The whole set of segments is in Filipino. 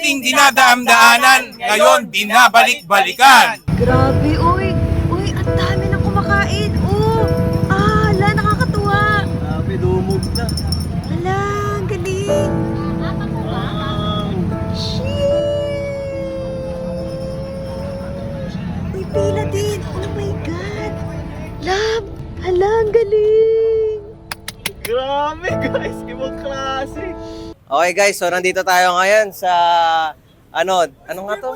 Dating dinadaam-daanan, ngayon binabalik-balikan. Grabe, uy. Uy, ang dami na kumakain. Oh, ah, hala, nakakatuwa. Grabe, lumog na. Hala, ang galing. Shit. Uy, pila din. Oh my God. Love, hala, ang galing. Grabe guys, ibang klase. Okay guys, so nandito tayo ngayon sa ano, ano nga to?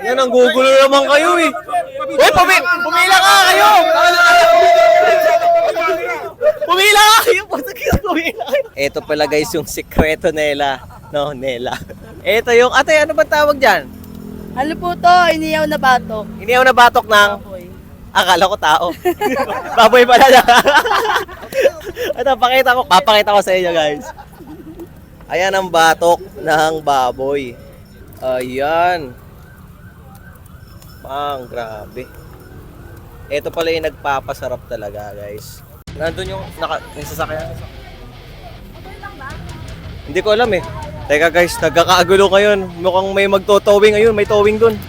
Yan ang gugulo naman kayo eh. Uy, pumi pumila ka kayo! Pumila ka kayo! Pumila kayo! Ito pala guys yung sikreto nila. No, nila. Ito yung, ate, ano ba tawag dyan? Ano po to? Iniyaw na bato. Iniyaw na batok ng, akala ko tao. Baboy pala na. Ito, pakita ko, papakita ko sa inyo guys. Ayan ang batok ng baboy. Ayan. Pang, grabe. Ito pala yung nagpapasarap talaga, guys. Nandun yung, naka, yung sasakyan. Hindi ko alam eh. Teka guys, nagkakaagulo ngayon. Mukhang may magto-towing ngayon. May towing dun.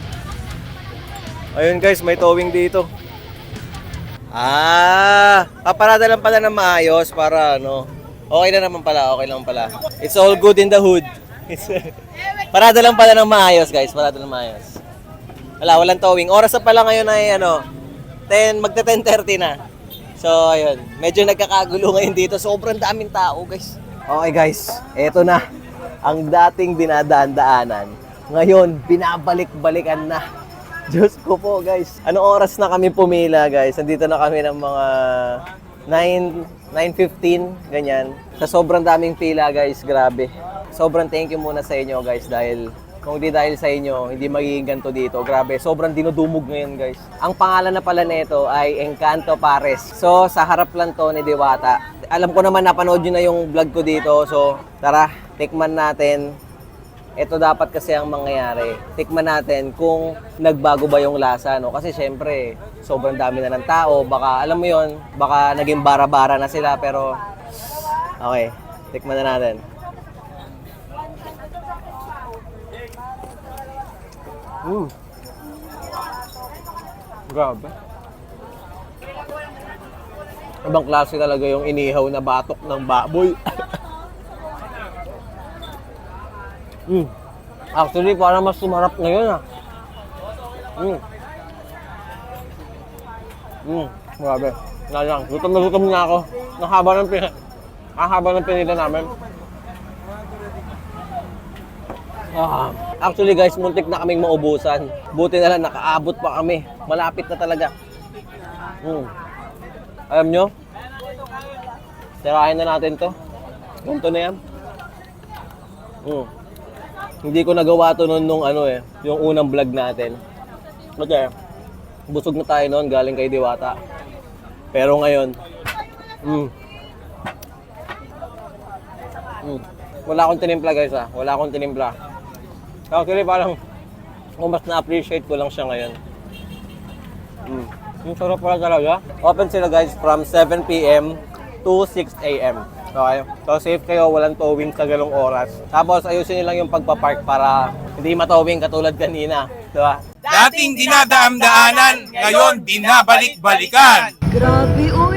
Ayun guys, may towing dito. Ah, paparada lang pala ng maayos para ano. Okay na naman pala, okay lang pala. It's all good in the hood. parada lang pala ng maayos guys, parada ng maayos. Wala, walang towing. Oras na pala ngayon ay ano, 10, magta 10.30 na. So, ayun. Medyo nagkakagulo ngayon dito. Sobrang daming tao, guys. Okay, guys. Eto na. Ang dating dinadaan-daanan. Ngayon, binabalik-balikan na. Diyos ko po, guys. Anong oras na kami pumila, guys? Nandito na kami ng mga 9, 9.15, ganyan. Sa sobrang daming pila, guys. Grabe. Sobrang thank you muna sa inyo, guys, dahil kung di dahil sa inyo, hindi magiging ganito dito. Grabe, sobrang dinudumog ngayon, guys. Ang pangalan na pala nito ay Encanto Pares. So, sa harap lang to ni Diwata. Alam ko naman napanood nyo na yung vlog ko dito. So, tara, tikman natin. Ito dapat kasi ang mangyayari. Tikman natin kung nagbago ba yung lasa, no? Kasi syempre, sobrang dami na ng tao. Baka, alam mo yon baka naging bara-bara na sila. Pero, okay, tikman na natin. Mm. Grabe. Ibang klase talaga yung inihaw na batok ng baboy. Mm. Actually, parang mas sumarap ngayon ah. Mm. Mm. Grabe. Wala lang. Gutom na gutom na ako. Ang haba ng pin... Ang haba ng pinila namin. Ah, actually guys, muntik na kaming maubusan. Buti na lang nakaabot pa kami. Malapit na talaga. Hmm. Alam nyo? Tirahin na natin to. Ganito na yan. Hmm. Hindi ko nagawa to noon nung ano eh, yung unang vlog natin. Kasi, busog na tayo noon galing kay Diwata. Pero ngayon, hmm. Hmm. Wala akong tinimpla guys ah. Wala akong tinimpla. Actually, parang kung mas na-appreciate ko lang siya ngayon. Mm. Yung sarap pala talaga. Open sila guys from 7 p.m. to 6 a.m. Okay? So safe kayo, walang towing sa galong oras. Tapos ayusin nyo lang yung pagpapark para hindi matowing katulad kanina. Diba? Dating dinadaam-daanan, ngayon binabalik-balikan. Grabe, uy.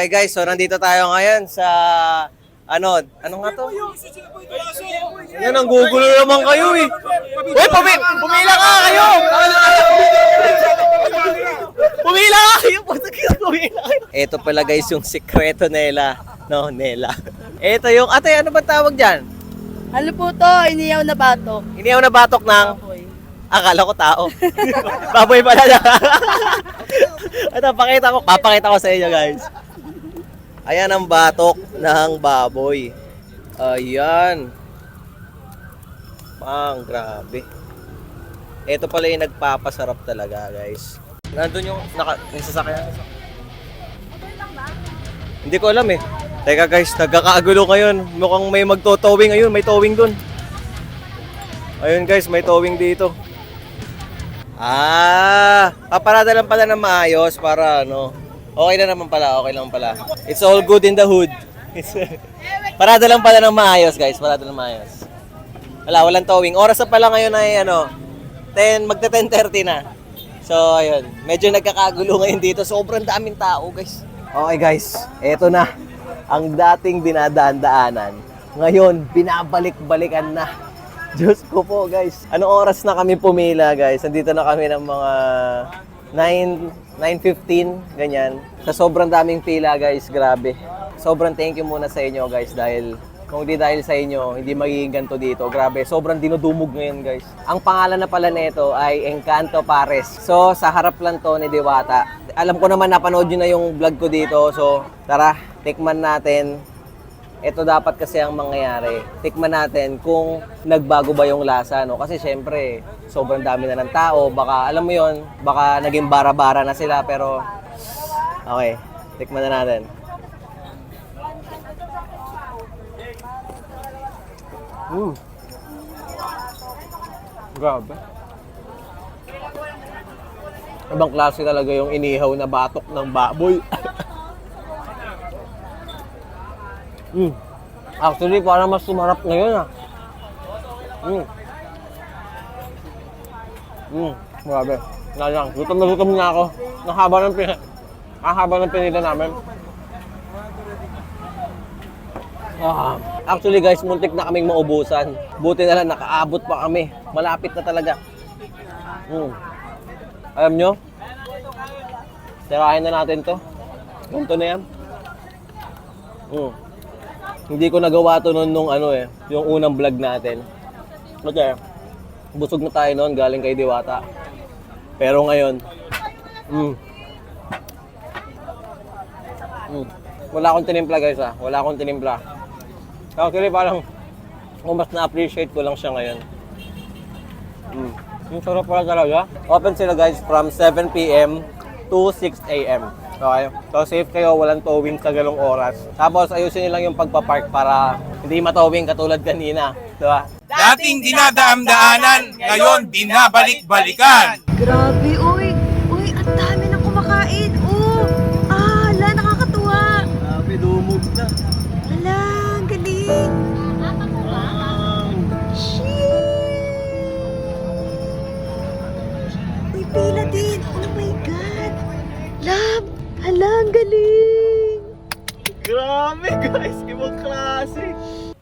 Okay guys, so nandito tayo ngayon sa ano, ano nga to? Yan ang gugulo naman kayo eh. Uy, pumi pumila ka kayo! Pumila ka kayo! Pumila kayo! Ito pala guys yung sikreto nila. No, nila. Ito yung, ate, ano ba tawag dyan? Ano po to? Iniyaw na bato. Iniyaw na batok ng, akala ko tao. Baboy pala na. Ito, pakita ko, papakita ko sa inyo guys. Ayan ang batok ng baboy. Ayan. Pang, grabe. Ito pala yung nagpapasarap talaga, guys. Nandun yung, naka, yung sasakyan. Hindi ko alam eh. Teka guys, nagkakagulo ngayon. Mukhang may magto-towing ayun, may towing dun. Ayun guys, may towing dito. Ah, paparada lang pala ng maayos para ano. Okay na naman pala, okay lang pala. It's all good in the hood. Parada lang pala ng maayos guys, parada lang maayos. Wala, walang towing. Oras na pala ngayon ay ano, 10, magta 10.30 na. So, ayun. Medyo nagkakagulo ngayon dito. Sobrang daming tao, guys. Okay, guys. Eto na. Ang dating dinadaan-daanan. Ngayon, binabalik-balikan na. Diyos ko po, guys. Anong oras na kami pumila, guys? Nandito na kami ng mga 9, 9.15, ganyan. Sa sobrang daming pila, guys. Grabe. Sobrang thank you muna sa inyo, guys, dahil kung di dahil sa inyo, hindi magiging ganito dito. Grabe, sobrang dinudumog ngayon, guys. Ang pangalan na pala nito ay Encanto Pares. So, sa harap lang to ni Diwata. Alam ko naman napanood nyo na yung vlog ko dito. So, tara, tikman natin. Ito dapat kasi ang mangyayari. Tikman natin kung nagbago ba yung lasa, no? Kasi syempre, sobrang dami na ng tao. Baka, alam mo yon baka naging bara-bara na sila. Pero, okay, tikman na natin. Mm. Grabe. Ibang klase talaga yung inihaw na batok ng baboy. mm. Actually, parang mas sumarap ngayon ah. Mm. Mm. Grabe. Na lang. Gutom na gutom na ako. Nahaba ng pin... Nahaba ng pinila namin. Ah, actually guys, muntik na kaming maubusan. Buti na lang nakaabot pa kami. Malapit na talaga. Hmm. Alam nyo? Sirahin na natin to. Ganito na yan. Hmm. Hindi ko nagawa to noon nung ano eh, yung unang vlog natin. Kasi, busog na tayo noon galing kay Diwata. Pero ngayon, hmm. Hmm. Wala akong tinimpla guys ah. Wala akong tinimpla. Actually, parang kung mas na-appreciate ko lang siya ngayon. Mm. Yung sarap pala talaga. Open sila guys from 7 p.m. to 6 a.m. Okay? So safe kayo, walang towing sa galong oras. Tapos ayusin nyo lang yung pagpapark para hindi matowing katulad kanina. Diba? Dating dinadaam-daanan, ngayon binabalik-balikan. Grabe,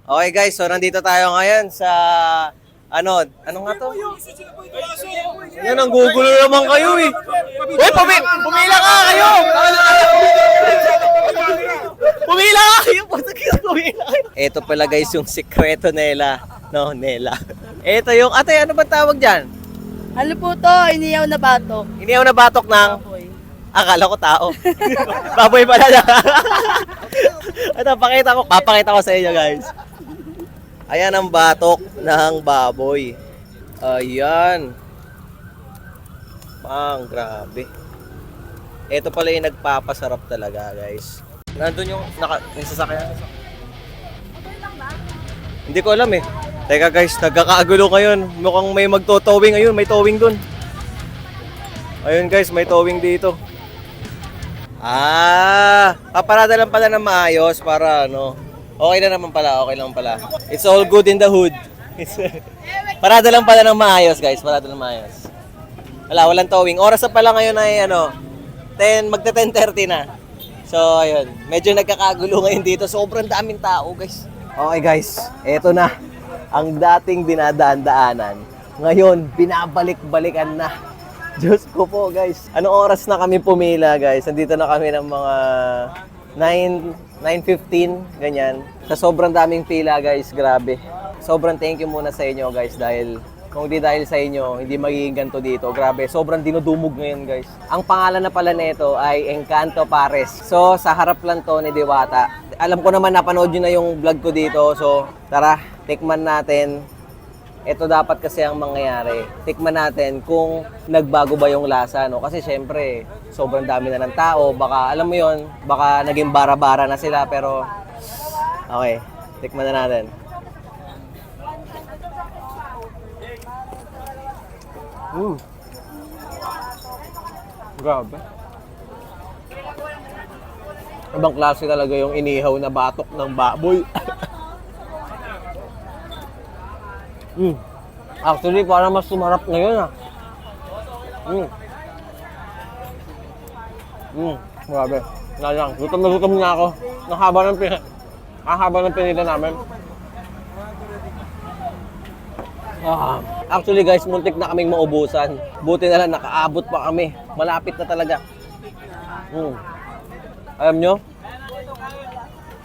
Okay guys, so nandito tayo ngayon sa ano, ano nga to? Yan ang gugulo naman kayo eh. Uy, pumi pumila ka kayo! Pumila ka kayo! Pumila kayo! Ito pala guys yung sikreto nila. No, nila. Ito yung, ate, ano ba tawag dyan? Ano po to? Iniyaw na bato. Iniyaw na batok ng. Akala ko tao. Baboy pala na. Ito, pakita ko, papakita ko sa inyo guys. Ayan ang batok ng baboy. Ayan. Pang, grabe. Ito pala yung nagpapasarap talaga, guys. Nandun yung, naka, yung sasakyan. Hindi ko alam eh. Teka guys, nagkakagulo ngayon. Mukhang may magto-towing ayun, may towing dun. Ayun guys, may towing dito. Ah, paparada lang pala ng maayos para ano. Okay na naman pala, okay lang pala. It's all good in the hood. It's, parada lang pala ng maayos guys, parada lang maayos. Wala, walang towing. Oras na pala ngayon ay ano, 10, magta 10.30 na. So, ayun. Medyo nagkakagulo ngayon dito. Sobrang daming tao, guys. Okay, guys. Eto na. Ang dating dinadaan-daanan. Ngayon, binabalik-balikan na. Diyos ko po, guys. Anong oras na kami pumila, guys? Nandito na kami ng mga 9, 9.15, ganyan. Sa sobrang daming pila, guys. Grabe. Sobrang thank you muna sa inyo, guys, dahil kung di dahil sa inyo, hindi magiging ganito dito. Grabe, sobrang dinudumog ngayon, guys. Ang pangalan na pala nito ay Encanto Pares. So, sa harap lang to ni Diwata. Alam ko naman napanood nyo na yung vlog ko dito. So, tara, tikman natin. Ito dapat kasi ang mangyayari. Tikman natin kung nagbago ba yung lasa, no? Kasi syempre, sobrang dami na ng tao. Baka, alam mo yon baka naging bara-bara na sila, pero... Okay, tikman na natin. Mm. Grabe. Ibang klase talaga yung inihaw na batok ng baboy. mm. Actually, parang mas sumarap ngayon ah. Mm. Mm. Grabe. Wala lang. Gutom na gutom na ako. Ang haba ng pin... Ang haba ng pinila namin. Ah, actually guys, muntik na kaming maubusan. Buti na lang nakaabot pa kami. Malapit na talaga. Mm. Alam nyo?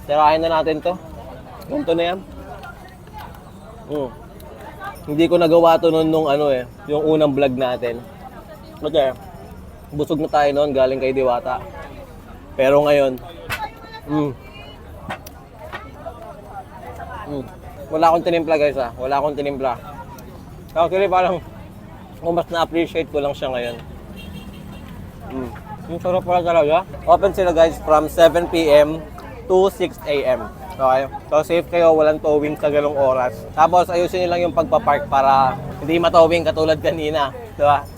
Tirahin na natin to. Ganito na yan. Mm. Hindi ko nagawa to noon nung ano eh, yung unang vlog natin. Kasi, busog na tayo noon galing kay Diwata. Pero ngayon, mm, mm, wala akong tinimpla guys ah. Wala akong tinimpla. Actually parang, kung mas na-appreciate ko lang siya ngayon. Mm. Yung sarap pala talaga. Open sila guys from 7 p.m. to 6 a.m. Okay? So safe kayo, walang towing sa ganong oras. Tapos ayusin nyo lang yung pagpapark para hindi matowing katulad kanina. Diba?